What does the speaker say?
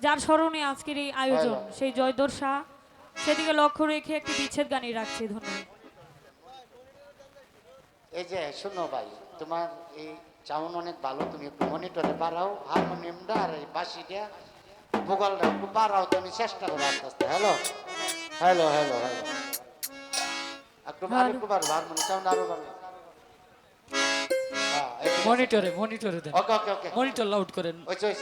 যার স্মরণে আজকের এই আয়োজন সেই জয়দর শাহ সেদিকে লক্ষ্য রেখে একটি বিচ্ছেদ গানই রাখছি ধন্যবাদ। এই যে শোনো ভাই তোমার এই চাউন অনেক ভালো তুমি একটু মনিটরে বাড়াও হারমোনিয়ামটা আর এই বাঁশিটা ভোগালটা একটু বাড়াও তুমি চেষ্টা করো আস্তে আস্তে হ্যালো? Hello hello hello. একটু আর একটু বাড়বো হারমোনিয়াম সাউন্ড আরও বাড়বো হ্যাঁ, মনিটরে মনিটরে দেন। ওকে ওকে ওকে। মনিটর লাউড করেন। ওই ওই